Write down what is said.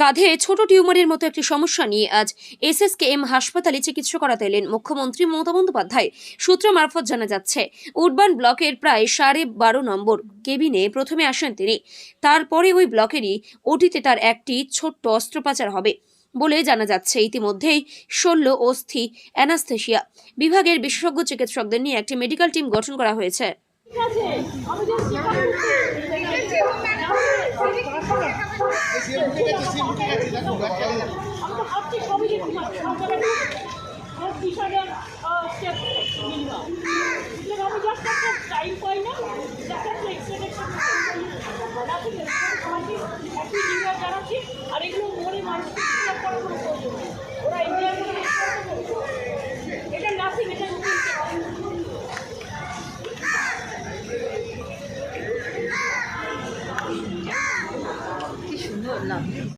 কাঁধে ছোট টিউমারের মতো একটি সমস্যা নিয়ে আজ এসএসকেএম হাসপাতালে চিকিৎসা করাতে এলেন মুখ্যমন্ত্রী মমতা বন্দ্যোপাধ্যায়। সূত্র মারফত জানা যাচ্ছে, উডবান ব্লকের প্রায় সাড়ে বারো নম্বর কেবিনে প্রথমে আসেন তিনি। তারপরে ওই ব্লকেরই ওটিতে তার একটি ছোট্ট অস্ত্রোপচার হবে বলে জানা যাচ্ছে। ইতিমধ্যেই শল্য অস্থি অ্যানাস্থেশিয়া বিভাগের বিশেষজ্ঞ চিকিৎসকদের নিয়ে একটি মেডিকেল টিম গঠন করা হয়েছে। টাইম পাই না দেখাচ্ছি এক্সরে জানাচ্ছি 冷